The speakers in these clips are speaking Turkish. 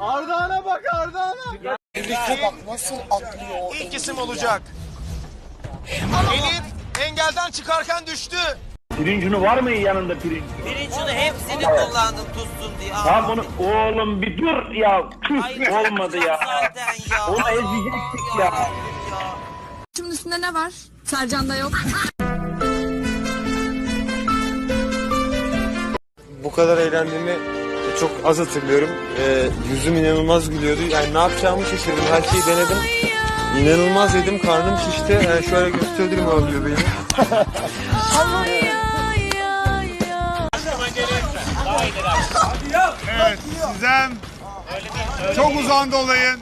Ardağan'a bak Ardağan'a. Bak nasıl atlıyor o İlk isim olacak. Elif engelden çıkarken düştü. Pirincini var mı yanında pirinç? Pirincini hepsini kullandım tutsun diye. Ha bunu oğlum bir dur ya. Tüh olmadı ya. Zaten ya. Onu ezecektik ya. ya. Şimdi üstünde ne var? Sercan'da yok. Bu kadar eğlendiğimi çok az hatırlıyorum. Ee, yüzüm inanılmaz gülüyordu. Yani ne yapacağımı şaşırdım. Her şeyi denedim. İnanılmaz yedim. Karnım şişti. Yani şöyle gösterebilirim ağlıyor beni. Evet Sizem. Çok uzandı olayın.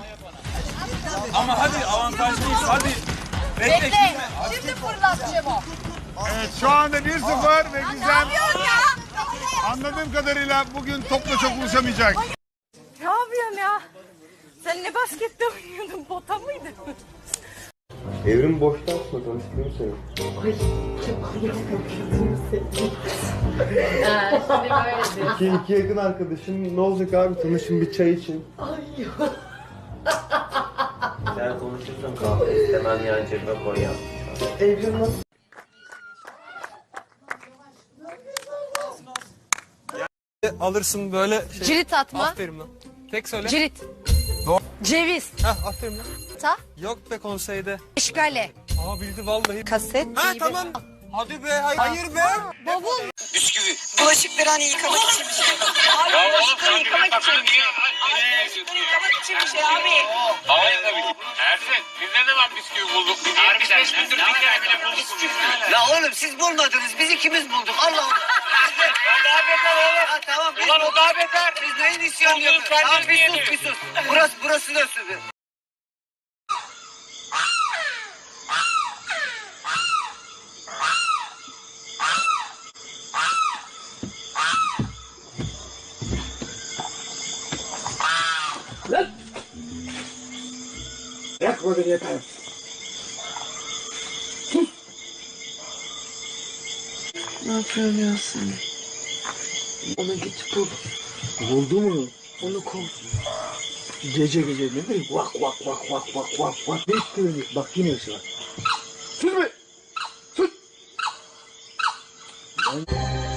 Şimdi fırlat Cemo. Evet şu anda 1-0 ve Gizem anladığım kadarıyla bugün topla çok buluşamayacak. Ne yapıyorsun ya? Sen ne baskette oynuyordun? Bota mıydın? Evrim boşta atma. Tanıştırayım seni. İki, iki yakın arkadaşım. Ne olacak abi? Tanışın bir çay için. Sen konuşursan kahve istemem yani cebime koy ya. Evrim nasıl? Alırsın böyle şey. Cirit atma. Aferin lan. Tek söyle. Cirit. Ceviz. Heh aferin lan. Ta. Yok be konseyde. İşgale. Aa bildi vallahi. Kaset. Ha tamam. Hadi be hayır, hayır be. Bavul. Bulaşıkları hani yıkamak için bir şey. Abi bulaşıkları yıkamak için bir şey. Abi bulaşıkları yıkamak için bir şey abi. Hayır tabii. Ersin biz ne zaman bisküvi bulduk? Biz 75 gündür bir kere bile bulduk bu bisküvi. La oğlum siz bulmadınız. Biz ikimiz bulduk. Allah Allah. Daha beter oğlum. Ha, tamam biz Ulan o daha beter. Biz neyin isyan Bulduğun yapıyoruz? Tamam bir sus bir sus. Burası, burası da su. Yakmadın yeter. Ne sen? Onu git bul. Buldu mu? Onu kov. Gece gece ne bileyim vak vak vak vak vak vak vak. Ne istiyorsun? Bak yine ısrar. Sus be! Sus! Ben...